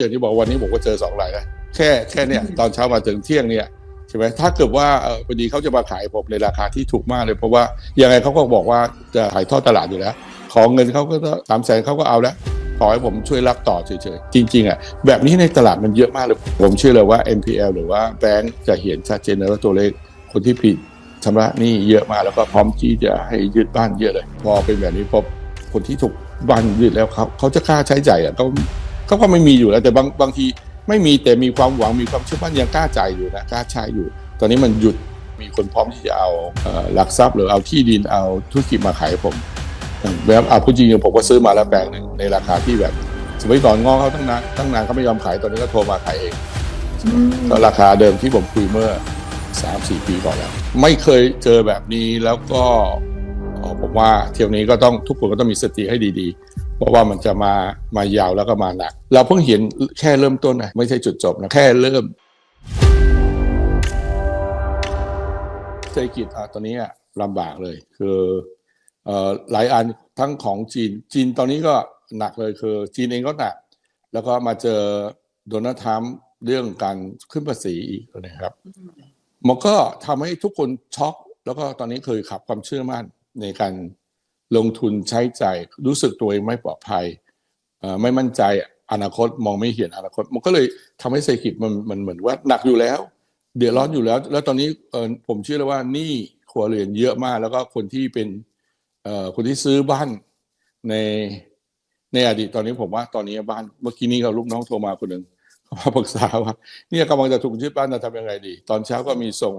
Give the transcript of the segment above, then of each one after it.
อย่างที่บอกวันนี้ผมก็เจอสองรายนะแค่แค่เนี่ยตอนเช้ามาถึงเที่ยงเนี่ยใช่ไหมถ้าเกิดว่าเออพอดีเขาจะมาขายผมในราคาที่ถูกมากเลย เพราะว่ายังไงเขาก็บอกว่าจะขายทอดตลาดอยู่แล้ว ขอเงินเขาก็สามแสนเขาก็เอาแล้วขอให้ผมช่วยรับต่อเฉยๆ จริงๆอะแบบนี้ในตลาดมันเยอะมากเลย ผมเชื่อเลยว่า NPL หรือว่าแบงก์จะเห็นชัดเจนเลยว่าตัวเลขคนที่ผิดชำระหนี้เยอะมากแล้วก็พร้อมที่จะให้ยึดบ้านเยอะเลย พอเป็นแบบนี้พบคนที่ถูกบ้านยึดแล้วเขาเขาจะกล้าใช้จ่ายอะเขาเขาก็ไม่มีอยู่แล้วแต่บางบางทีไม่มีแต่มีความหวังมีความเชื่อมั่นยังกล้าจ่ายอยู่นะกล้าใช้อยู่ ตอนนี้มันหยุดมีคนพร้อมที่จะเอาเอ่อหลักทรัพย์หรือเอาที่ดินเอาธุรกิจมาขายให้ผมแบบเอาพูดจริงๆผมก็ซื้อมาแล้วแปลงหนึ่งในราคาที่แบบสมัยก่อนงอเขาตั้งนานตั้งนานเขาไม่ยอมขายตอนนี้ก็โทรมาขายเองก็ราคาเดิมที่ผมคุยเมื่อสามสี่ปีก่อนแล้ว ไม่เคยเจอแบบนี้แล้วก็เอ่อผมว่าเที่ยวนี้ก็ต้องทุกคนก็ต้องมีสติให้ดีๆ เพราะว่ามันจะมามายาวแล้วก็มาหนัก เราเพิ่งเห็นแค่เริ่มต้นนะไม่ใช่จุดจบนะแค่เริ่มเศรษฐกิจอะตอนนี้ลำบากเลย คือเอ่อหลายอันทั้งของจีนจีนตอนนี้ก็หนักเลยคือ จีนเองก็หนัก แล้วก็มาเจอโดนัลด์ทรัมป์เรื่องการขึ้นภาษีอีกนะครับมันก็ทำให้ทุกคนช็อก แล้วก็ตอนนี้เคยขับความเชื่อมั่นในการ ลงทุนใช้ใจ่ายรู้สึกตัวเองไม่ปลอดภัยไม่มั่นใจอนาคตมองไม่เห็นอนาคต มันก็เลยทำให้เศรษฐกิจมันมันเหมือนว่าหนักอยู่แล้ว เดือดร้อนอยู่แล้ว แล้วตอนนี้ผมเชื่อเลยว่านี้ครัวเรือนเยอะมาก แล้วก็คนที่เป็นคนที่ซื้อบ้านในในอดีตตอนนี้ผมว่าตอนนี้บ้านเมื่อกี้นี้เราลูกน้องโทรมาคนหนึ่งเขามาปรึกษาว่าเนี่ยกำลังจะถูกยึดบ้านจะทำยังไงดี ตอนเช้าก็มีส่ง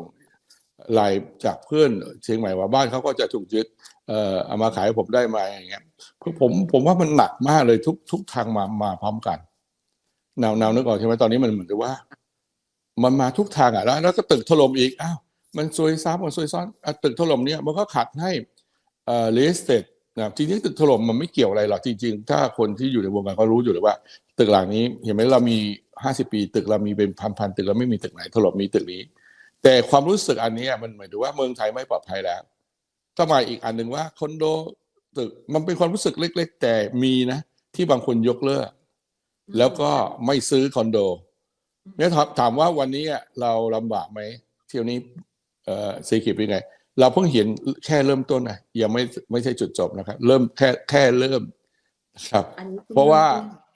ลน์จากเพื่อนเชียงใหม่ว่าบ้านเขาก็จะถูกยึดเอ่อเอามาขายผมได้ไหมอย่างเงี้ยคือผมผมว่ามันหนักมากเลยทุกทุกทางมามาพร้อมกันแนวแนวนึกออกใช่ไหมตอนนี้มันเหมือนกับว่า มันมาทุกทางอะแล้วแล้วก็ตึกถล่มอีกอ้าวมันซวยซ้ำมันซวยซ้อนตึกถล่มเนี่ยมันก็ขัดให้เอ่อเลสเตดนะจริงๆตึกถล่มมันไม่เกี่ยวอะไรหรอกจริง ๆ ถ้าคนที่อยู่ในวงการเขารู้อยู่เลยว่า ตึกหลังนี้เห็นไหมเรามีห้าสิบปี ตึกเรามีเป็นพันๆตึกเราไม่มีตึกไหนถล่มมีตึกนี้ แต่ความรู้สึกอันเนี้ยมันหมายถึงว่าเมืองไทยไม่ปลอดภัยแล้วก็มาอีกอันหนึ่งว่าคอนโดตึกมันเป็นความรู้สึกเล็ก ๆ แต่มีนะ ที่บางคนยกเลิก แล้วก็ไม่ซื้อคอนโดเนี่ยถามถามว่าวันนี้อะเราลำบากไหมเที่ยวนี้เอ่อเศรษฐกิจเป็นไง เราเพิ่งเห็นแค่เริ่มต้นนะยังไม่ไม่ใช่จุดจบนะครับ เริ่มแค่แค่เริ่มครับอันนี้คือเพราะว่าเริ่มต้น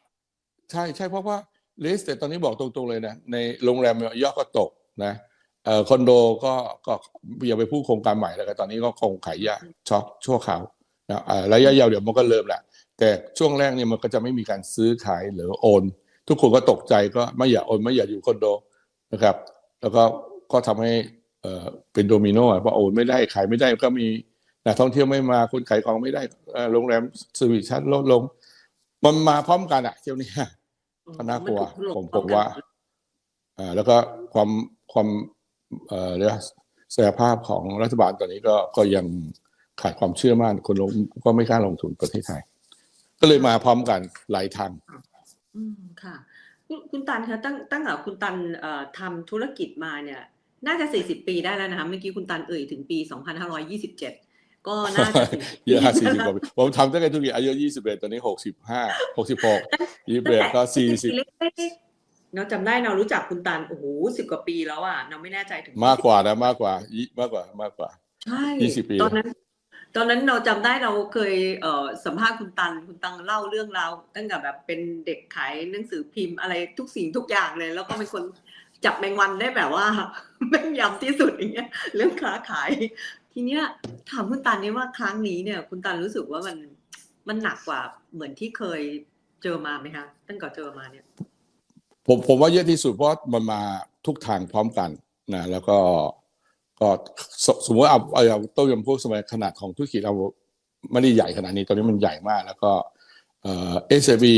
ใช่ใช่เพราะว่าเลสแต่ตอนนี้บอกตรงๆเลยนะในโรงแรมยอดก็ตกนะ เอ่อคอนโดก็ก็อย่าไปพูดโครงการใหม่แล้วกันตอนนี้ก็คงขายยากช็อคชั่วคราวนะเอ่อระยะยาวเดี๋ยวมันก็เริ่มแหละแต่ช่วงแรกเนี่ยมันก็จะไม่มีการซื้อขายหรือโอน ทุกคนก็ตกใจก็ไม่อยากโอนไม่อยากอยู่คอนโดนะครับ แล้วก็ก็ทำให้เอ่อเป็นโดมิโนอะเพราะโอนไม่ได้ขายไม่ได้ก็มีนักท่องเที่ยวไม่มาคนขายของไม่ได้เอ่อโรงแรมสวีทชั้นลดลง มันมาพร้อมกันอะเที่ยวนี้ก็น่ากลัวมันถูถผมพร้ผอมกันว่าอ่าแล้วก็ความความ เอ่อเรียกว่าศักยภาพของรัฐบาลตอนนี้ก็ก็ยังขาดความเชื่อมั่นคนลงก็ไม่กล้าลงทุนประเทศไทย ก็เลยมาพร้อมกันหลายทางอืมค่ะ คุณคุณตันคะตั้งตั้งแต่คุณตันเอ่อทำธุรกิจมาเนี่ย น่าจะสี่สิบปีได้แล้วนะคะเมื่อกี้คุณตันเอ่ยถึงปีสองพันห้าร้อยยี่สิบเจ็ดก็น่าจะ40เยอะปีสี่สิบกว่าปีผมทำตั้งแต่ธุรกิจอายุยี่สิบเอ็ดตอนนี้หกสิบห้าหกสิบหกยี่สิบ เอ็ดก็สี่สิบเล็กๆเราจำได้เรารู้จักคุณตันโอ้โหสิบกว่าปีแล้วอะเราไม่แน่ใจถึงมากกว่านะมากกว่ายี่มากกว่ามากกว่าใช่20ปีตอนนั้น ตอนนั้นเราจำได้เราเคยเอ่อสัมภาษณ์คุณตันคุณตันเล่าเรื่องราวตั้งแต่แบบเป็นเด็กขายหนังสือพิมพ์อะไรทุกสิ่งทุกอย่างเลย แล้วก็เป็นคนจับแมงวันได้แบบว่าแม่นยำที่สุดอย่างเงี้ย เรื่องค้าขาย ทีเนี้ยถามคุณตันนี่ว่าครั้งนี้เนี่ย คุณตันรู้สึกว่ามันมันหนักกว่าเหมือนที่เคยเจอมาไหมคะตั้งแต่เจอมาเนี่ย ผมผมว่าเยอะที่สุดเพราะมันมาทุกทางพร้อมกันนะแล้วก็ก็สสมมติเอาเอาเอาต้มยำพวกสมัยขนาดของธุรกิจเราไม่ได้ใหญ่ขนาดนี้ตอนนี้มันใหญ่มาก แล้วก็เอ่อ SME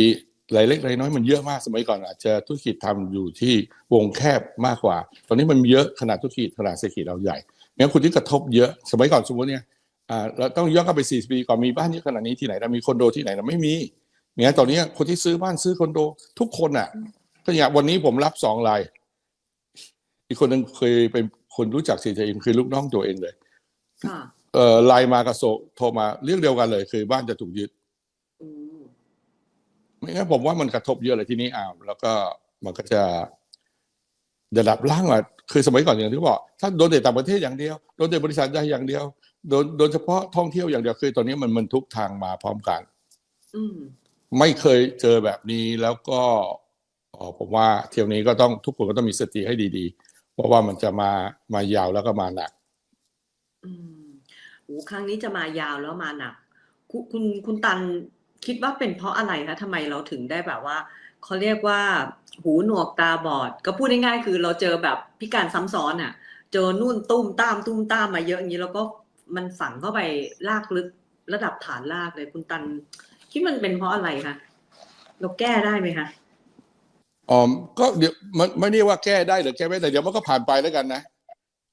รายเล็กรายน้อยมันเยอะมากสมัยก่อนอาจจะธุรกิจทำอยู่ที่วงแคบมากกว่า ตอนนี้มันเยอะขนาดธุรกิจขนาดเศรษฐกิจเราใหญ่งั้นคุณที่กระทบเยอะสมัยก่อนสมมติเนี่ยเราต้องย้อนกลับไป 40 ปีก่อนมีบ้านเยอะขนาดนี้ที่ไหนเรามีคอนโดที่ไหนเราไม่มีงั้นตอนนี้คนที่ซื้อบ้านซื้อคอนโด ทุกคนอะ ก็อย่างวันนี้ผมรับสองราย อีกคนหนึ่งเคยเป็นคนรู้จักเสียใจเองคือลูกน้องตัวเองเลยค่ะเอ่อไลน์มากระโซโทรมาเรื่องเดียวกันเลย คือบ้านจะถูกยึดอืมไม่งั้นผมว่ามันกระทบเยอะเลยทีนี้อ้าวแล้วก็มันก็จะระดับล่างอะคือสมัยก่อนอย่างที่บอกถ้าโดนแต่ต่างประเทศอย่างเดียวโดนแต่บริษัทใดอย่างเดียวโดนโดนเฉพาะท่องเที่ยวอย่างเดียวคือตอนนี้มันมันทุกทางมาพร้อมกันอืมไม่เคยเจอแบบนี้แล้วก็เอ่อ ผมว่าเที่ยวนี้ก็ต้องทุกคนก็ต้องมีสติให้ดีๆ เพราะว่ามันจะมามายาวแล้วก็มาหนักอืมโอ้ครั้งนี้จะมายาวแล้วมาหนัก คุณคุณคุณตันคิดว่าเป็นเพราะอะไรคะทำไมเราถึงได้แบบว่าเขาเรียกว่า หูหนวกตาบอด ก็พูดง่ายๆคือเราเจอแบบพิการซ้ำซ้อนอะ เจอนู่นตุ้มตามตุ้มตามมาเยอะอย่างนี้แล้วก็มันฝังเข้าไปลากลึกระดับฐานลากเลยคุณตัน คิดมันเป็นเพราะอะไรคะเราแก้ได้ไหมคะ อ๋อก็เดี๋ยวมันไม่ได้ว่าแก้ได้หรือแก้ไม่ได้เดี๋ยวมันก็ผ่านไปแล้วกันนะ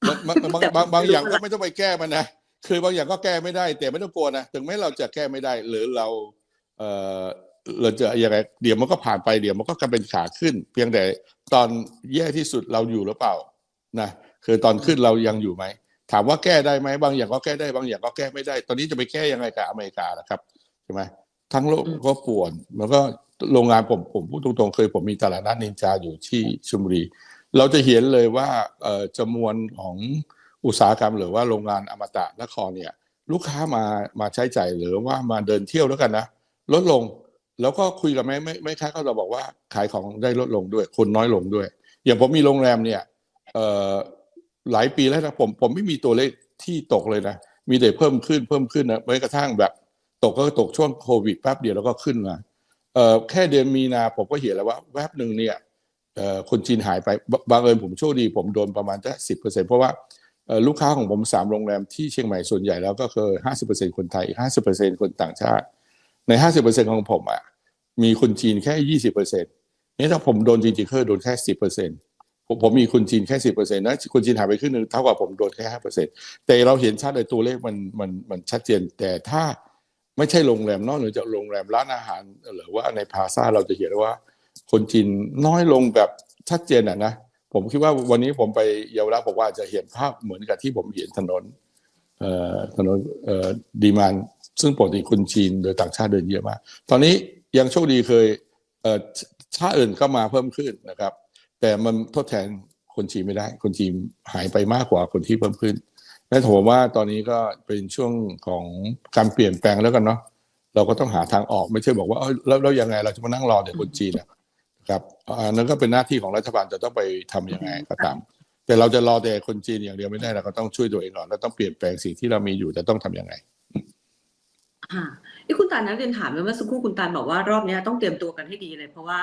บางบางบางอย่างก็ไม่ต้องไปแก้มันนะคือบางอย่างก็แก้ไม่ได้ แต่ไม่ต้องกลัวนะถึงแม้เราจะแก้ไม่ได้ หรือเรา เออเราจะยังไงเดี๋ยวมันก็ผ่านไปเดี๋ยวมันก็กลายเป็นขาขึ้น เพียงแต่ตอนแย่ที่สุดเราอยู่หรือเปล่านะคือตอนขึ้นเรายังอยู่ไหมถามว่าแก้ได้ไหมบางอย่างก็แก้ได้บางอย่างก็แก้ไม่ได้ ตอนนี้จะไปแก้ยังไงกับอเมริกาล่ะครับใช่ไหมทั้งโลกก็ป่วนมันก็ โรงงานผมผมพูดตรงๆเคยผมมีตลาดนัดนินจาอยู่ที่ชลบุรี เราจะเห็นเลยว่าจำนวนของอุตสาหกรรมหรือว่าโรงงานอมตะนครเนี่ย ลูกค้ามามาใช้จ่ายหรือว่ามาเดินเที่ยวแล้วกันนะ ลดลงแล้วก็คุยกับแม่แม่แม่ค้าก็จะบอกว่าขายของได้ลดลงด้วย คนน้อยลงด้วย อย่างผมมีโรงแรมเนี่ยหลายปีแล้วนะผมผมไม่มีตัวเลขที่ตกเลยนะ มีแต่เพิ่มขึ้นเพิ่มขึ้นนะแม้กระทั่งแบบ ตกก็ตกช่วงโควิดแป๊บเดียวแล้วก็ขึ้นมา แค่เดือนมีนาผมก็เห็นแล้วว่าแวบหนึ่งเนี่ยคนจีนหายไปบางเอิญผมโชคดีผมโดนประมาณแค่สิบเปอร์เซ็นเพราะว่าลูกค้าของผมสามโรงแรมที่เชียงใหม่ส่วนใหญ่แล้วก็คือห้าสิบเปอร์เซ็นคนไทยห้าสิบเปอร์เซ็นคนต่างชาติ ในห้าสิบเปอร์เซ็นของผมอะมีคนจีนแค่ยี่สิบเปอร์เซ็นนี่ถ้าผมโดนจริงๆคือโดนแค่สิบเปอร์เซ็นผมผมมีคนจีนแค่สิบเปอร์เซ็นต์นะคนจีนหายไปครึ่งหนึ่งเท่ากับผมโดนแค่ห้าเปอร์เซ็นต์แต่เราเห็นชัดเลยตัวเลขมันมันมันชัดเจนแต่ถ้า ไม่ใช่โรงแรมนอกเหนือจากโรงแรมร้านอาหารหรือว่าในพาซาเราจะเห็นว่า คนจีนน้อยลงแบบชัดเจนอะนะผมคิดว่าวันนี้ผมไปเยาวราชผมว่าจะเห็นภาพเหมือนกับที่ผมเห็นถนนเอ่อถนนเอ่อดีมานซึ่งปกติคนจีนโดยต่างชาติเดินเยอะมาก ตอนนี้ยังโชคดีเคยเอ่อชชาติอื่นก็มาเพิ่มขึ้นนะครับ แต่มันทดแทนคนจีนไม่ได้ คนจีนหายไปมากกว่าคนที่เพิ่มขึ้น และผมว่าตอนนี้ก็เป็นช่วงของการเปลี่ยนแปลงแล้วกันเนาะเราก็ต้องหาทางออกไม่ใช่บอกว่าเอ้ยแล้วแล้วยังไงเราจะมานั่งรอแต่คนจีนอะครับอันนั้นก็เป็นหน้าที่ของรัฐบาลจะต้องไปทำยังไงก็ตาม แต่เราจะรอแต่คนจีนอย่างเดียวไม่ได้เราก็ต้องช่วยตัวเองก่อนแล้วต้องเปลี่ยนแปลงสิ่งที่เรามีอยู่จะต้องทำยังไงค่ะนี่คุณตาลนะเรียนถามเลยเมื่อสักครู่คุณตาลบอกว่ารอบนี้ต้องเตรียมตัวกันให้ดีเลย เพราะว่า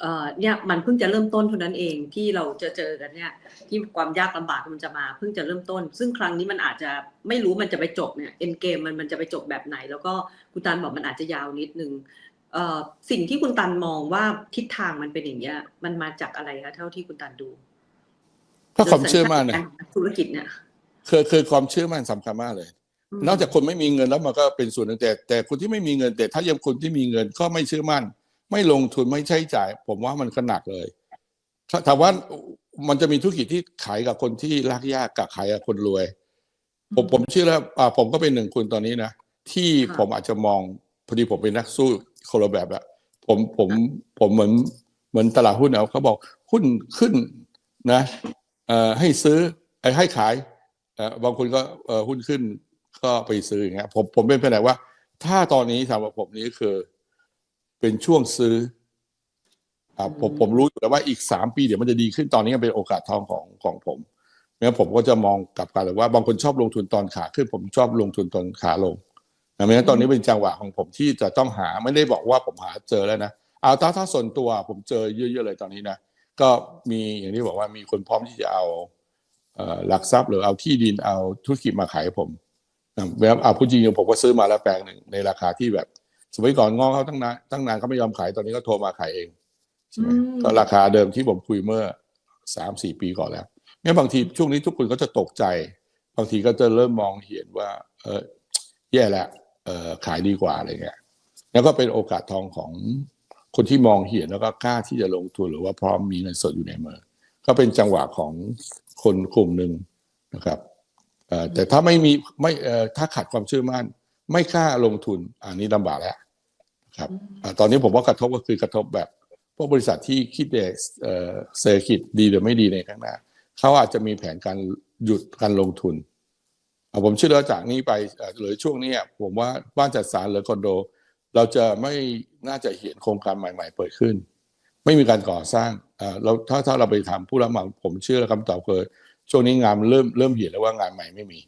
เอ่อเนี่ยมันเพิ่งจะเริ่มต้นเท่านั้นเองที่เราจะเจอกันเนี่ยที่ความยากลำบากมันจะมาเพิ่งจะเริ่มต้น ซึ่งครั้งนี้มันอาจจะไม่รู้มันจะไปจบเนี่ยเอ็นเกมมันมันจะไปจบแบบไหน แล้วก็คุณตันบอกมันอาจจะยาวนิดนึงเอ่อสิ่งที่คุณตันมองว่าทิศทางมันเป็นอย่างเงี้ยมันมาจากอะไรคะเท่าที่คุณตันดูถ้าความเชื่อมั่นโดยนะสัญชาตญาณของธุรกิจเนี่ยคือคือความเชื่อมั่นสำคัญมากเลยมนอกจากคนไม่มีเงินแล้วมันก็เป็นส่วนหนึ่งแต่แต่คนที่ไม่มีเงินแต่ถ้ายังคนที่มีเงินก็ไม่เชื่อมั่น ไม่ลงทุนไม่ใช้จ่าย ผมว่ามันก็หนักเลยถ้าถามว่ามันจะมีธุรกิจที่ขายกับคนที่ลากยากกับขายกับคนรวย ผมผมเชื่อแล้วอ่าผมก็เป็นหนึ่งคนตอนนี้นะ ที่ผมอาจจะมองพอดีผมเป็นนักสู้คนละแบบละผมผมผมเหมือนเหมือนตลาดหุ้นเอาเขาบอกหุ้นขึ้นนะเอ่อให้ซื้อไอ้ให้ขายเอ่อบางคนก็เอ่อหุ้นขึ้นก็ไปซื้ออย่างเงี้ยผมผมเป็นไปไหนว่า ถ้าตอนนี้สำหรับผมนี้คือ เป็นช่วงซื้ออ่าผมผมรู้อยู่แล้วว่าอีกสามปีเดี๋ยวมันจะดีขึ้นตอนนี้เป็นโอกาสทองของของผมงั้นผมก็จะมองกลับกันเลยว่าบางคนชอบลงทุนตอนขาขึ้น ผมชอบลงทุนตอนขาลงนะไม่งั้นตอนนี้เป็นจังหวะของผมที่จะต้องหาไม่ได้บอกว่าผมหาเจอแล้วนะเอาถ้าถ้าส่วนตัวผมเจอเยอะๆเลยตอนนี้นะก็มีอย่างที่บอกว่ามีคนพร้อมที่จะเอาเอ่อหลักทรัพย์หรือเอาที่ดินเอาธุรกิจมาขายให้ผมนะแบบเอาพูดจริงๆผมก็ซื้อมาแล้วแปลงหนึ่งในราคาที่แบบ สมัยก่อนง้อเขาตั้งนานตั้งนานเขาไม่ยอมขายตอนนี้ก็โทรมาขายเองใช่ไหมอืมก็ราคาเดิมที่ผมคุยเมื่อสามสี่ปีก่อนแล้วงั้นบางทีช่วงนี้ทุกคนก็จะตกใจ บางทีก็จะเริ่มมองเห็นว่า เออแย่แล้วเออขายดีกว่าอะไรเงี้ยแล้วก็เป็นโอกาสทองของคนที่มองเห็นแล้วก็กล้าที่จะลงทุนหรือว่าพร้อมมีเงินสดอยู่ในมือก็เป็นจังหวะของคนกลุ่มหนึ่งนะครับเอ่อแต่ถ้าไม่มีไม่เอ่อถ้าขาดความเชื่อมั่น ไม่กล้าลงทุนอันนี้ลำบากแล้ว ครับอ่าตอนนี้ผมว่ากระทบก็คือกระทบแบบพวกบริษัทที่คิดแต่เอ่อเศรษฐกิจดีหรือไม่ดีในข้างหน้าเขาอาจจะมีแผนการหยุดการลงทุนอ่าผมเชื่อว่าจากนี้ไปเอ่อหรือช่วงนี้อะผมว่าบ้านจัดสรรหรือคอนโด เราจะไม่น่าจะเห็นโครงการใหม่ๆ เปิดขึ้น ไม่มีการก่อสร้างเอ่อเราถ้าถ้าเราไปถามผู้รับเหมาผมเชื่อและคำตอบคือช่วงนี้งานเริ่มเริ่มเห็นแล้วว่างานใหม่ไม่มี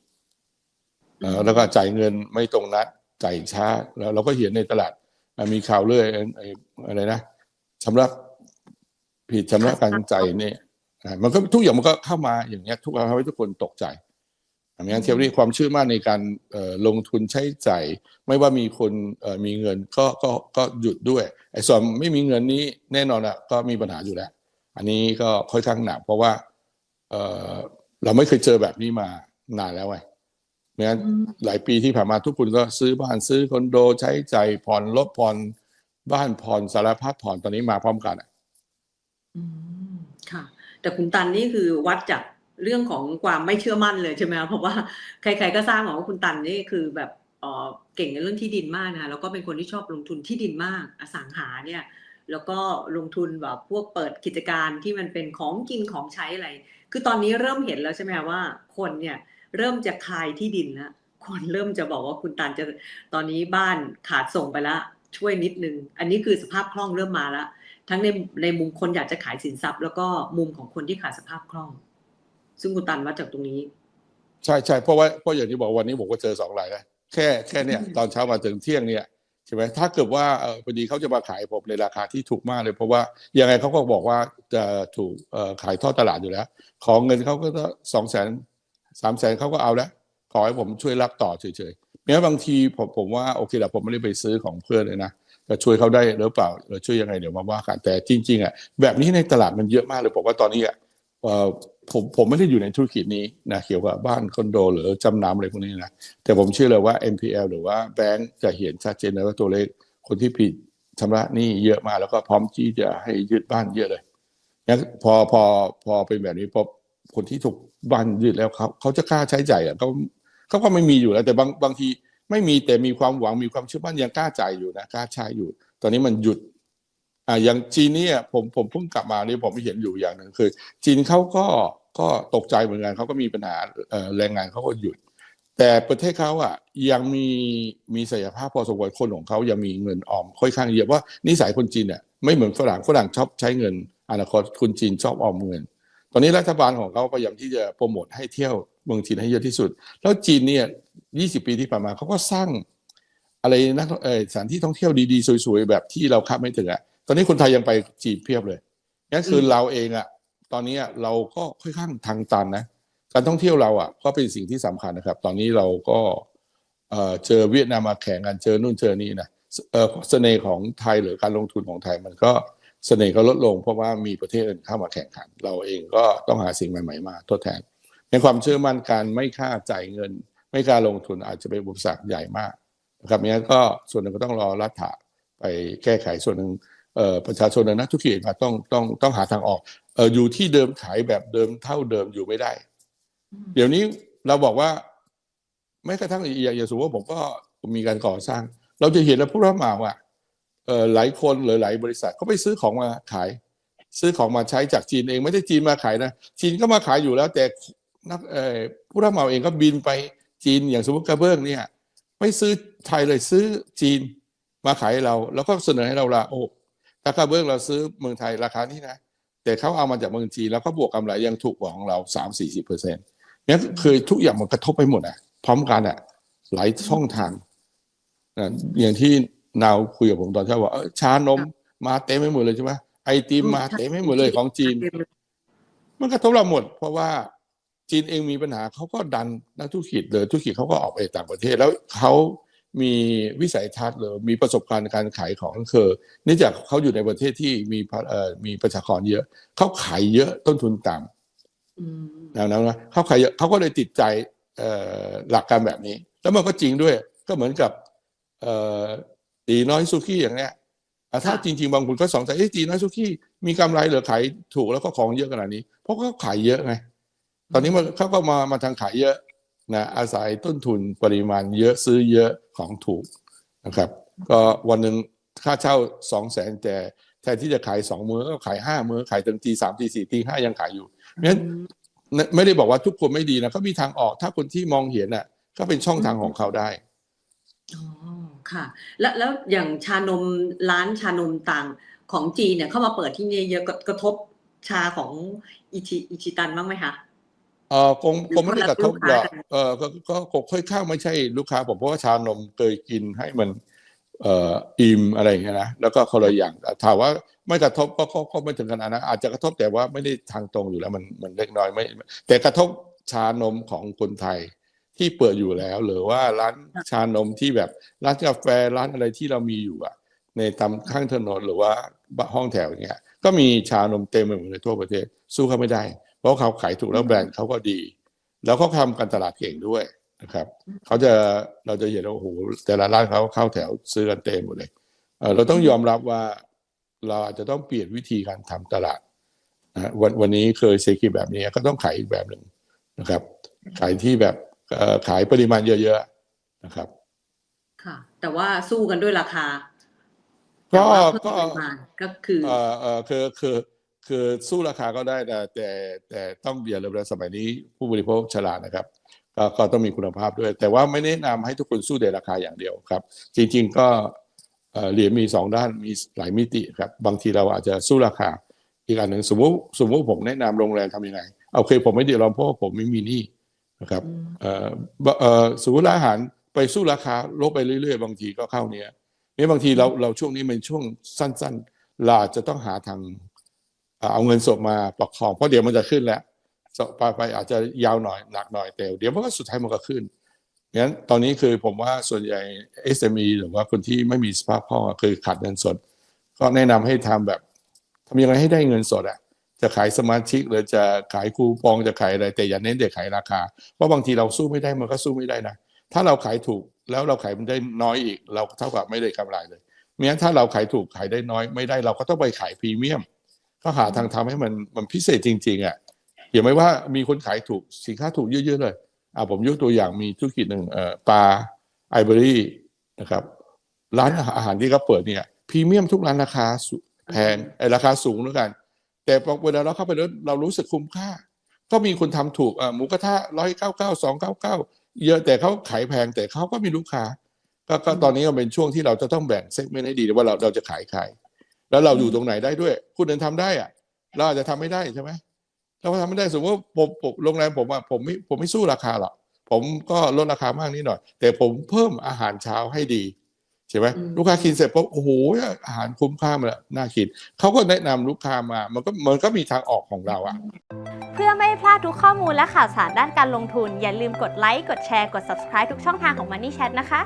เอ่อแล้วก็จ่ายเงินไม่ตรงนัดจ่ายช้าแล้วเราก็เห็นในตลาดอะ มีข่าวเรื่อยไอ้ไอ้อะไรนะชำระผิดชำระการจ่ายเนี่ยอะมันก็ทุกอย่างมันก็เข้ามาอย่างเงี้ย ทุกทำให้ทุกคนตกใจอันนี้นเทียบนี้ความเชื่อมั่นในการเอ่อลงทุนใช้จ่ายไม่ว่ามีคนเอ่อมีเงินก็ก็ก็หยุดด้วยไอ้ส่วนไม่มีเงินนี้แน่นอนอะก็มีปัญหาอยู่แล้ว อันนี้ก็ค่อนข้างหนักเพราะว่าเออเราไม่เคยเจอแบบนี้มานานแล้วไง ไม่งั้นอืมหลายปีที่ผ่านมาทุกคนก็ซื้อบ้านซื้อคอนโดใช้ใจายผ่อนรถผ่อนบ้านผ่อนสารพัดผ่อนตอนนี้มาพร้อมกันอะอืมค่ะ แต่คุณตันนี่คือวัดจากเรื่องของความไม่เชื่อมั่นเลยใช่ไหมคะเพราะว่าใคร ๆก็ทราบมาว่าคุณตันนี่คือแบบเอ่อเก่งในเรื่องที่ดินมากนะคะแล้วก็เป็นคนที่ชอบลงทุนที่ดินมาก อสังหาเนี่ย แล้วก็ลงทุนแบบพวกเปิดกิจการที่มันเป็นของกินของใช้อะไร คือตอนนี้เริ่มเห็นแล้วใช่ไหมคะว่าคนเนี่ย เริ่มจะคายที่ดินแล้วคนเริ่มจะบอกว่าคุณตันจะตอนนี้บ้านขาดส่งไปแล้วช่วยนิดนึง อันนี้คือสภาพคล่องเริ่มมาแล้วทั้งในในมุมคนอยากจะขายสินทรัพย์ แล้วก็มุมของคนที่ขาดสภาพคล่อง ซึ่งคุณตันวัดจากตรงนี้ ใช่ใช่เพราะว่าเพราะอย่างที่บอกวันนี้ผมก็เจอสองรายนะแค่แค่เนี่ยอืมตอนเช้ามาถึงเที่ยงเนี่ยใช่ไหมถ้าเกิดว่าเออพอดีเขาจะมาขายผมในราคาที่ถูกมากเลย เพราะว่ายังไงเขาก็บอกว่าจะถูกเอ่อขายทอดตลาดอยู่แล้ว ของเงินเขาก็สองแสน สามแสนเขาก็เอาแล้วขอให้ผมช่วยรับต่อเฉยๆแม้บางทีผมผมว่าโอเคแหละผมไม่ได้ไปซื้อของเพื่อนเลยนะจะช่วยเขาได้หรือเปล่าหรือช่วยยังไงเดี๋ยวมาว่ากันแต่จริง ๆอะแบบนี้ในตลาดมันเยอะมากเลยผมว่าตอนนี้อะผมผมไม่ได้อยู่ในธุรกิจนี้นะเกี่ยวกับบ้านคอนโด หรือจำนำอะไรพวกนี้นะแต่ผมเชื่อเลยว่า NPL หรือว่าแบงก์จะเห็นชัดเจนเลยว่าตัวเลขคนที่ผิดชำระหนี้เยอะมากแล้วก็พร้อมที่จะให้ยึดบ้านเยอะเลยงั้นพอพอพอเป็นแบบนี้พอคนที่ถูก บ้านยึดแล้วเขาเขาจะกล้าใช้จ่ายอะเขาเขาก็ไม่มีอยู่แล้ว แต่บางบางทีไม่มีแต่มีความหวังมีความเชื่อมั่นยังกล้าจ่ายอยู่นะกล้าใช้อยู่ ตอนนี้มันหยุดอ่าอย่างจีนเนี่ยผมผมเพิ่งกลับมานี่ผมเห็นอยู่อย่างหนึ่งคือ จีนเขาก็ก็ตกใจเหมือนกันเขาก็มีปัญหาแรงงานเขาก็หยุด แต่ประเทศเขาอะยังมีมีศักยภาพพอสมควรคนของเขายังมีเงินออมค่อนข้างเยอะว่านิสัยคนจีนเนี่ยไม่เหมือนฝรั่งฝรั่งชอบใช้เงินอนาคตคนจีนชอบออมเงิน อนนี้รัฐบาลของเขาพยายามที่จะโปรโมทให้เที่ยวเมืองจีนให้เยอะที่สุด แล้วจีนเนี่ย 20 ปีที่ผ่านมาเขาก็สร้างอะไรนะเออสถานที่ท่องเที่ยวดีๆ สวยๆ แบบที่เราคาดไม่ถึงอะตอนนี้คนไทยยังไปจีนเพียบเลยงั้นคือมเราเองอะตอนนี้เราก็ค่อนข้างทางตันนะ การท่องเที่ยวเราอะก็เป็นสิ่งที่สำคัญนะครับ ตอนนี้เราก็เอ่อเจอเวียดนามมาแข่งกันเจอนู่นเจอนี่นะเออเสน่ห์ของไทยหรือการลงทุนของไทยมันก็ เสน่ห์ก็ลดลงเพราะว่ามีประเทศอื่นเข้ามาแข่งขัน เราเองก็ต้องหาสิ่งใหม่ ๆ มาทดแทน ในความเชื่อมั่นการไม่ค่าจ่ายเงิน ไม่กล้าลงทุนอาจจะเป็นอุปสรรคใหญ่มากนะครับงั้นก็ส่วนหนึ่งก็ต้องรอรัฐะไปแก้ไขส่วนหนึ่งประชาชนและนักธุรกิจมาต้องต้องต้องหาทางออกเอออยู่ที่เดิมขายแบบเดิมเท่าเดิมอยู่ไม่ได้ เดี๋ยวนี้เราบอกว่าแม้กระทั่งอย่างอย่างสมมติว่าผมก็มีการก่อสร้าง เราจะเห็นแล้วผู้รับเหมาอะเหลายคนหรือหลายบริษัทเขาไปซื้อของมาขาย ซื้อของมาใช้จากจีนเองไม่ได้จีนมาขายนะจีนก็มาขายอยู่แล้ว แต่นักผู้รับเหมาเองก็บินไปจีนอย่างสมมติกระเบื้องเนี่ยไม่ซื้อไทยเลยซื้อจีนมาขายให้เรา แล้วก็เสนอให้เราละโอ้ถ้ากระเบื้องเราซื้อเมืองไทยราคานี้นะแต่เขาเอามาจากเมืองจีนแล้วก็บวกกำไรยังถูกกว่าของเราสามสี่สิบเปอร์เซ็นต์นี่คือทุกอย่างมันกระทบไปหมดอะ พร้อมกันอะ หลายช่องทางอย่างที่ นาวคุยกับผมตอนเช้าว่าเออชานมมาเต็มไปหมดเลยใช่ไหมไอติมมาเต็มไปหมดเลยของจีน มันกระทบเราหมด เพราะว่าจีนเองมีปัญหาเขาก็ดันนักธุรกิจเลยธุรกิจเขาก็ออกไปต่างประเทศ แล้วเขามีวิสัยทัศน์หรือมีประสบการณ์ในการขายของคือเนื่องจากเขาอยู่ในประเทศที่มีพะเอ่อมีประชากรเยอะเขาขายเยอะต้นทุนต่ำอืมนะนะนะเขาขายเยอะเขาก็เลยติดใจเอ่อหลักการแบบนี้ แล้วมันก็จริงด้วยก็เหมือนกับเอ่อ ตีน้อยซุกี้อย่างเนี้ยอะถ้าจริง ๆ บางคนก็สงสัยเอ้ตีน้อยซุกี้มีกำไรเหรือขายถูกแล้วก็ของเยอะขนาดนี้ เพราะเขาขายเยอะไงตอนนี้มันเขาก็มามาทางขายเยอะนะอาศัยต้นทุนปริมาณเยอะซื้อเยอะของถูกนะครับ ก็วันหนึ่งค่าเช่าสองแสนแต่แทนที่จะขายสองมื้อก็ขายห้ามื้อขายถึงตีสามตีสี่ตีห้ายังขายอยู่เพราะฉะนั้นไม่ได้บอกว่าทุกคนไม่ดีนะเขามีทางออกถ้าคนที่มองเห็นน่ะ ก็เป็นช่องทางของเขาได้อ๋อ ค่ะ แล้วแล้วอย่างชานมร้านชานมต่างของจีนเนี่ยเข้ามาเปิดที่นี่เยอะกระกระทบชาของอิชิอิชิตันบ้างไหมคะเออคงคงไม่ได้กระทบหรอกลูกค้ากันเออก็ก็ก็ค่อยข้างไม่ใช่ลูกค้าผมเพราะว่าชานมเคยกินให้มันเอ่ออิ่มอะไรอย่างเงี้ยนะแล้วก็คนละอย่างถามว่าไม่กระทบก็ก็ก็ไม่ถึงขนาดนั้นอาจจะกระทบแต่ว่าไม่ได้ทางตรงอยู่แล้วมันมันเล็กน้อยไม่ แต่กระทบชานมของคนไทย ที่เปิดอยู่แล้วหรือว่าร้านชานมที่แบบร้านกาแฟร้านอะไรที่เรามีอยู่อะในตามข้างถนนหรือว่าห้องแถวอย่างเงี้ย ก็มีชานมเต็มไปหมดเลยทั่วประเทศสู้เขาไม่ได้ เพราะเขาขายถูกแล้วแบรนด์เขาก็ดี แล้วเขาทำการตลาดเก่งด้วยนะครับเขาจะเราจะเห็นว่าโอ้โหแต่ละร้านเขาเข้าแถวซื้อกันเต็มหมดเลยเอ่อเราต้องยอมรับว่าเราอาจจะต้องเปลี่ยนวิธีการทำตลาดนะฮะวันวันนี้เคยเศรษฐกิจแบบนี้ก็ต้องขายอีกแบบหนึ่งนะครับ ขายที่แบบเอ่อ ขายปริมาณเยอะๆนะครับ ค่ะ แต่ว่าสู้กันด้วยราคา ก็แต่ว่าเพิ่มก็ปริมาณก็คือเอ่อเอ่อคือคือคือสู้ราคาก็ได้แต่แต่แต่ต้องอย่าลืมว่าสมัยนี้ผู้บริโภคฉลาดนะครับก็ก็ต้องมีคุณภาพด้วย แต่ว่าไม่แนะนำให้ทุกคนสู้แต่ราคาอย่างเดียวครับ จริง ๆ ก็เอ่อเหรียญมีสองด้านมีหลายมิติครับ บางทีเราอาจจะสู้ราคาอีกอันหนึ่งสมมติสมมติผมแนะนำโรงแรมทำยังไงโอเค ผมไม่เดือดร้อนเพราะว่าผมไม่มีหนี้ นะครับอืมเอ่อบเอ่อสมมติร้านอาหารไปสู้ราคาลดไปเรื่อยๆ บางทีก็เข้าเนี้ยนี่บางทีเราเราช่วงนี้เป็นช่วงสั้นๆเราอาจจะต้องหาทางเอ่อเอาเงินสดมาประคอง เพราะเดี๋ยวมันจะขึ้นแล้วสไปไปอาจจะยาวหน่อยหนักหน่อยแต่เดี๋ยวมันก็สุดท้ายมันก็ขึ้นงั้นตอนนี้คือผมว่าส่วนใหญ่ SME หรือว่าคนที่ไม่มีสภาพคล่องอะคือขาดเงินสด ก็แนะนำให้ทำแบบทำยังไงให้ได้เงินสดอะ จะขายสมาชิกหรือจะขายคูปองจะขายอะไรแต่อย่าเน้นแต่ขายราคาเพราะบางทีเราสู้ไม่ได้มันก็สู้ไม่ได้นะถ้าเราขายถูกแล้วเราขายมันได้น้อยอีก เราเท่ากับไม่ได้กำไรเลยเมื่อถ้าเราขายถูกขายได้น้อยไม่ได้เราก็ต้องไปขายพรีเมียม ก็หาทางทำให้มันมันพิเศษจริง ๆอะเห็นไหมว่ามีคนขายถูกสินค้าถูกเยอะๆเลยอ่าผมยกตัวอย่างมีธุรกิจหนึ่งเอ่อปลาไอเบอรี่นะครับ ร้านอาหารที่เขาเปิดเนี่ยพรีเมียมทุกร้านราคาสูแพงไอราคาสูงด้วยกัน แต่พอเวลาเราเข้าไปแล้วเรารู้สึกคุ้มค่า ก็มีคนทำถูกอะหมูกระทะร้อยเก้าเก้าสองเก้าเก้าเยอะแต่เขาขายแพงแต่เขาก็มีลูกค้าก็ก็ตอนนี้ก็เป็นช่วงที่เราจะต้องแบ่งเซกเมนต์ให้ดีว่าเราเราจะขายใครแล้วเราอยู่ตรงไหนได้ด้วย คุณเดินทำได้อะเราอาจจะทำไม่ได้ใช่ไหมเราก็ทำไม่ได้สมมติว่าผมผมโรงแรมผมอะผมไม่ผมไม่สู้ราคาหรอกผมก็ลดราคามากนิดหน่อย แต่ผมเพิ่มอาหารเช้าให้ดี ใช่ไหมอืมลูกค้ากินเสร็จปุ๊บโอ้โหอาหารคุ้มค่ามาแล้วน่ากินเขาก็แนะนำลูกค้ามามันก็มันก็มีทางออกของเราอะเพื่อไม่ให้พลาดทุกข้อมูลและข่าวสารด้านการลงทุน อย่าลืมกดไลค์กดแชร์กด subscribe ทุกช่องทางของ Money Chat นะคะ